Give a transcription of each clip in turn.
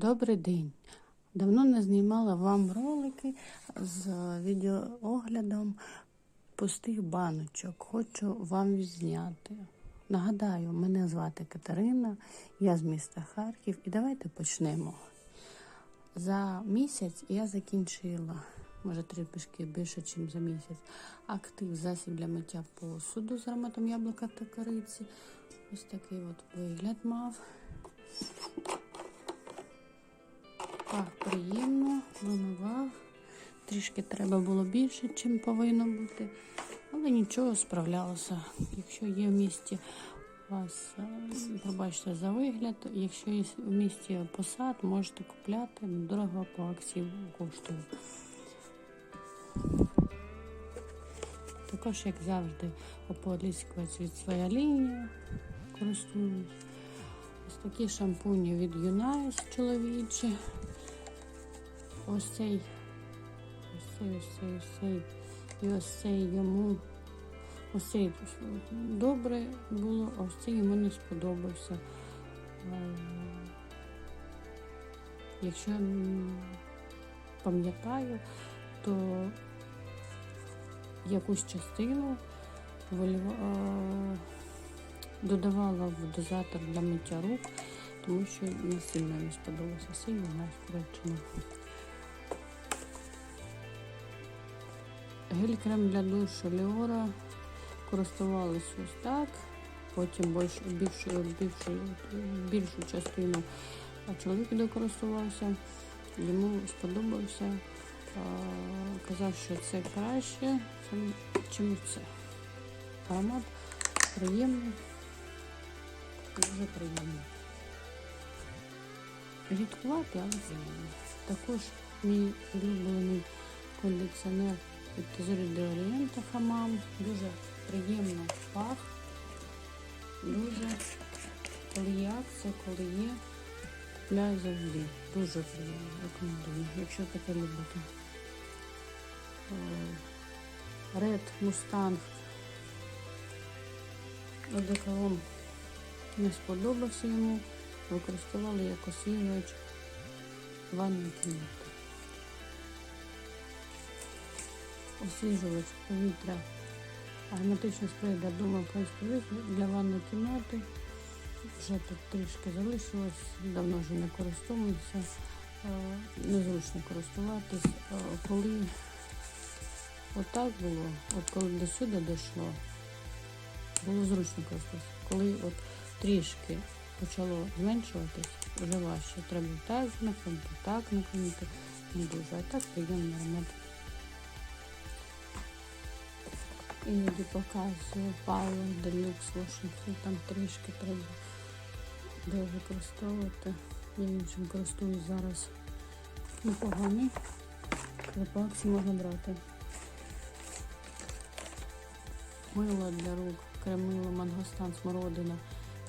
Добрий день. Давно не знімала вам ролики з відеооглядом пустих баночок. Хочу вам відзняти. Нагадаю, мене звати Катерина, я з міста Харків, і давайте почнемо. За місяць я закінчила, може трішки більше, ніж за місяць, актив засіб для миття посуду з ароматом яблука та кориці. Ось такий от вигляд мав. Пах приємно, вимивав. Трішки треба було більше, чим повинно бути. Але нічого справлялося. Якщо є в місті у вас, е, пробачте за вигляд, якщо є в місті посад, можете купляти, дорого по акції коштує. Також, як завжди, ополіскувач від своя лінія користуюсь. Ось такі шампуні від Юнайс чоловічі. Ось цей, ось цей, ось цей, ось цей, і ось цей йому. Ось цей добре було, а ось цей йому не сподобався. Е, Якщо м, пам'ятаю, то якусь частину додавала в дозатор для миття рук, тому що не сильно не сподобався сильно Туреччина. Гель-крем для душу Леора користувалися ось так. Потім більш, більшу, більшу, більшу частину чоловік докористувався, йому сподобався. Казав, що це краще, ніж це. Аромат приємний, дуже приємний. Рідкувати, але приємний. Також мій улюблений кондиціонер від Тезорі де Орієнта Хамам. Дуже приємно пах. Дуже є акція, коли є, купляю завжди. Дуже приємно. Рекомендую, якщо таке любите. Е, Red Mustang одеколон не сподобався йому. Використовували як освіжувач ванної кімнати. Освіжувач повітря. Ароматичний спрей для дому повітря для ванної кімнати. Вже тут трішки залишилось, давно вже не користуюся. Е, Незручно користуватись. Е, Коли отак було, от коли до сюди дійшло, було зручно користуватися. Коли от трішки почало зменшуватись, вже важче. Треба так накинути, так накинути, не дуже. А так приємний аромат. Іноді показую Павло Делюкс Washington, там трішки треба де використовувати. Я іншим користуюсь зараз непоганий. Але по акції можна брати. Мило для рук, кремило, мангостан, смородина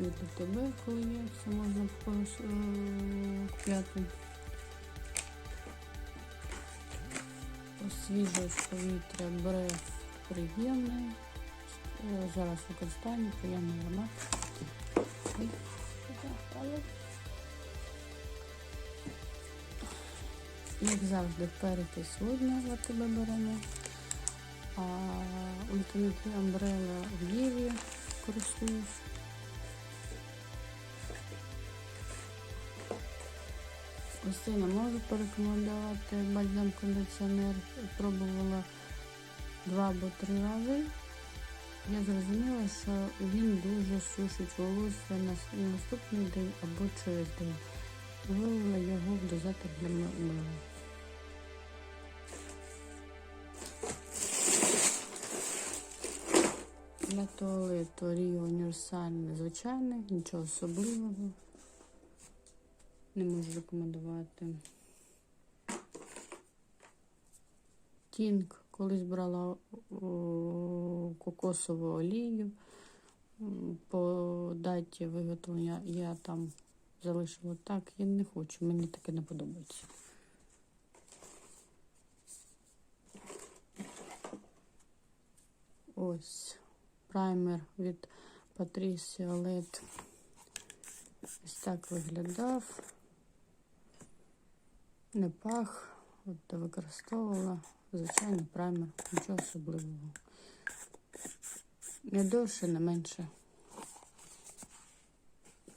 від ТБ, коли є, все можна е, купляти. Освіжувач повітря бере приємний. Е, Зараз використання, приємний аромат. Як завжди, перекись водного тебе беремо. А ультимативні амбрела в Єві користуюсь. Ось не можу порекомендувати. Бальзам кондиціонер пробувала два або три рази. Я зрозуміла, що він дуже сушить волосся на наступний день або через день. Вивела його в дозатор для мила. Для туалету Ріо універсальний, звичайний, нічого особливого. Не можу рекомендувати. Тінг колись брала кокосову олію. По даті виготовлення я там залишила так. Я не хочу, мені таке не подобається. Ось праймер від Patricia LED. Ось так виглядав. не пах. От використовувала звичайний праймер, нічого особливого. Не довше, не менше.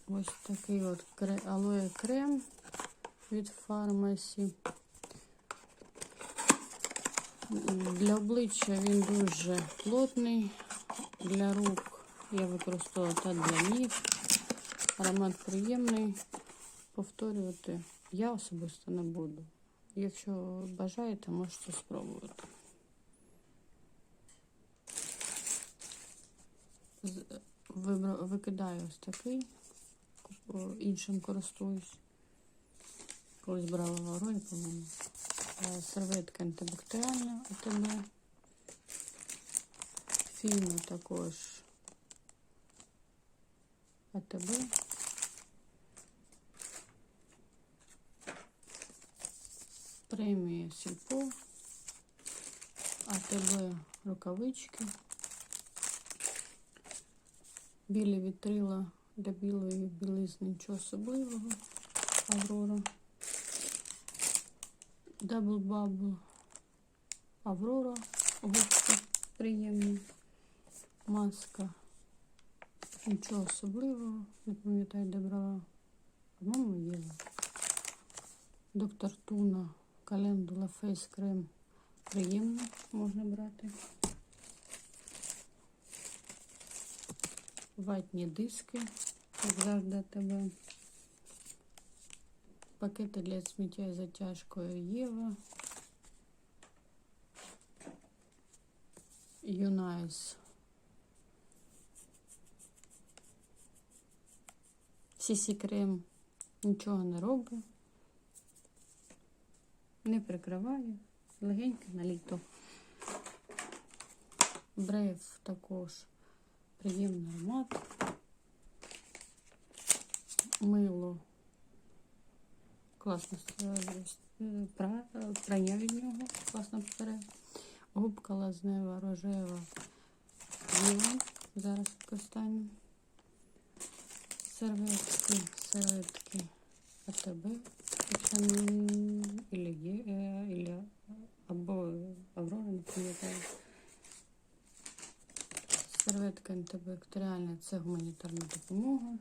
Ось такий от алоє крем від фармасі. Для обличчя він дуже плотний. Для рук я використовувала та для ніг. Аромат приємний. Повторювати я особисто не буду. Якщо бажаєте, можете спробувати. Викидаю ось такий, іншим користуюсь. Колись брала в Аврорі, по-моєму. Е, Серветка антибактеріальна АТБ. Фільми також АТБ. Премія Сільпо. АТБ рукавички. Білі вітрила для білої білизни нічого особливого. Аврора. Дабл Бабл. Аврора. Губки приємні. Маска. Нічого особливого. Не пам'ятаю, де брала. По-моєму, є. Доктор Туна. Календула Фейс Крем. Приємно можна брати. Ватні диски, як завжди тебе. Пакети для сміття з затяжкою Єва. Юнайс. Сісі крем нічого не робить. Не прикриває. Легеньке на літо. Брейв також приємний аромат. Мило. Класно пра- прання від нього. Класно пере. Губка лазнева, рожева. Біла. Зараз використання. Серветки, серветки АТБ. Це Ілі є, е, або Аврора, не пам'ятаю. Серветка антибактеріальна це гуманітарна допомога.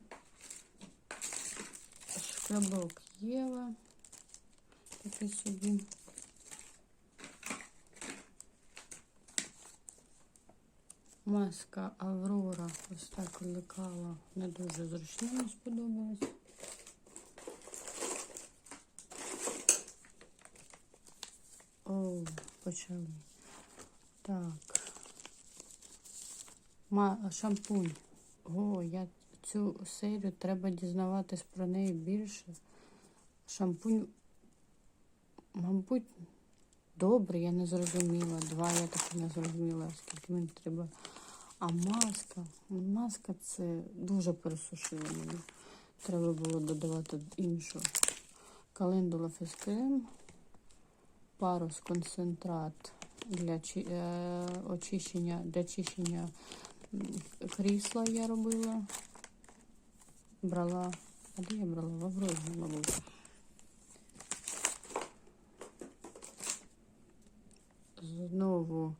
Шкрабок Єва. Такий собі. Маска Аврора. Ось так лекала. Не дуже зручно, мені сподобалось. О, почали. Так. Шампунь. О, я цю серію треба дізнаватись про неї більше. Шампунь, мабуть, добрий, я не зрозуміла. Два я так і не зрозуміла, скільки мені треба. А маска, маска це дуже пересушила мені. Треба було додавати іншу. Календула фескрем, парус концентрат для е, очищення, для очищення крісла я робила. Брала. А де я брала? В Аврорі, мабуть. Знову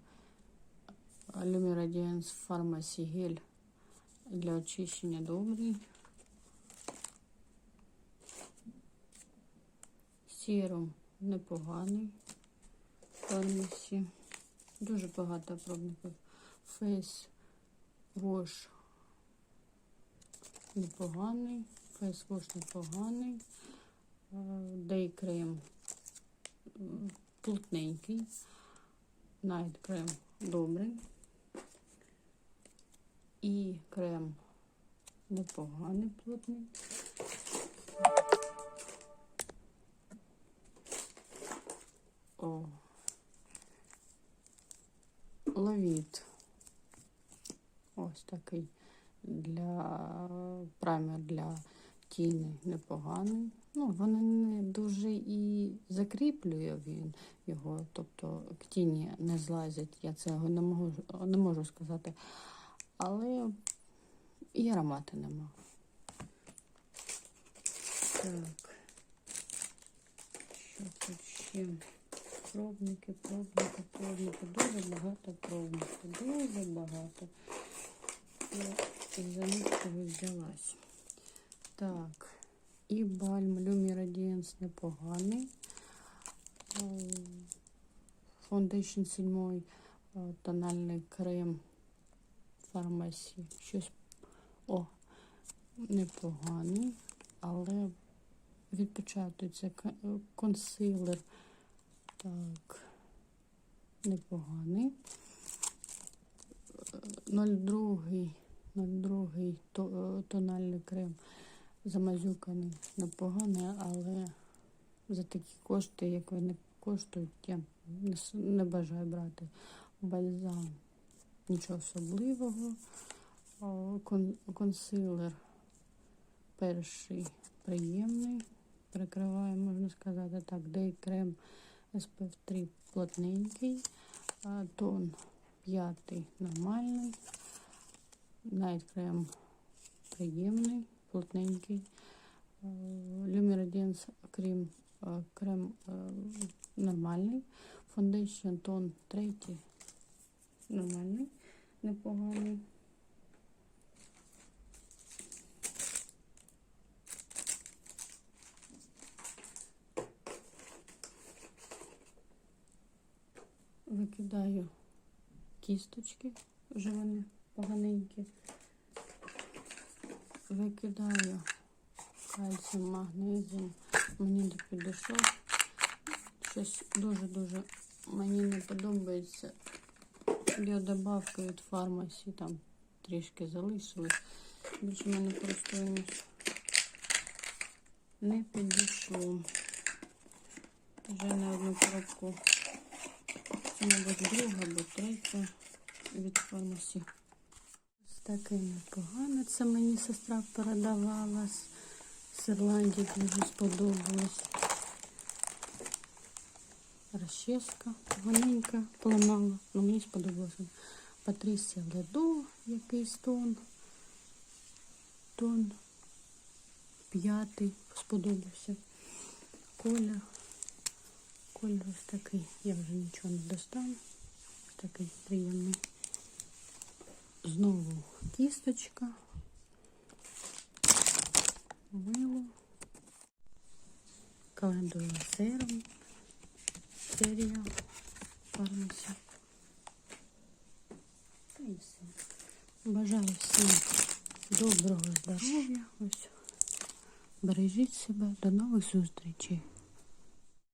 Lumiradient Pharmacy гель для очищення добрий. Сірум непоганий. Фармасі. Дуже багато пробників. Фейс Вош непоганий. Фейс Вош непоганий. Дей крем плотненький. Найт крем добрий. І крем непоганий плотний. Такий для праймер для тіни непоганий. Ну, воно не дуже і закріплює він його, тобто к тіні не злазять. Я цього не можу, не можу сказати. Але і аромати нема. Так. Що тут ще? Пробники, пробники, пробники. Дуже багато пробників. Дуже багато. Я за чогось взялась. Так. І бальм Радієнс непоганий. Foundation 7 е, тональний крем фармасі. Щось о, непоганий, але відпечатується е, консилер. Так, непоганий. Е, 02, 02 то- е, тональний крем замазюканий, непоганий, але за такі кошти, як вони коштують, я не, бажаю брати бальзам. Нічого особливого. Консилер перший приємний. Прикриває, можна сказати так, Day крем SPF 3 плотненький, тон п'ятий нормальний, Night крем приємний, плотненький. Люміроденс крем, е, крем е, нормальний. Foundation тон третій нормальний, непоганий. Викидаю кісточки, вже вони поганенькі. Викидаю кальцій, магнезій. Мені не підійшов. Щось дуже-дуже мені не подобається. Біодобавки від фармасі там трішки залишились. Більше мене просто не підійшло. Вже на одну коробку. Це, мабуть, друга або третя від фармасі. Таке непогане. Це мені сестра передавала з, Ірландії, дуже сподобалось. Розческа поганенька поламала, але мені сподобалося. Патрісія Ледо, якийсь тон. Тон п'ятий сподобався. Коля. Колір ось такий. Я вже нічого не достану. Ось такий приємний. Знову кісточка. Мило. Календула серум. Серія фармасі. Та і все. Бажаю всім доброго здоров'я. Ось. Бережіть себе. До нових зустрічей.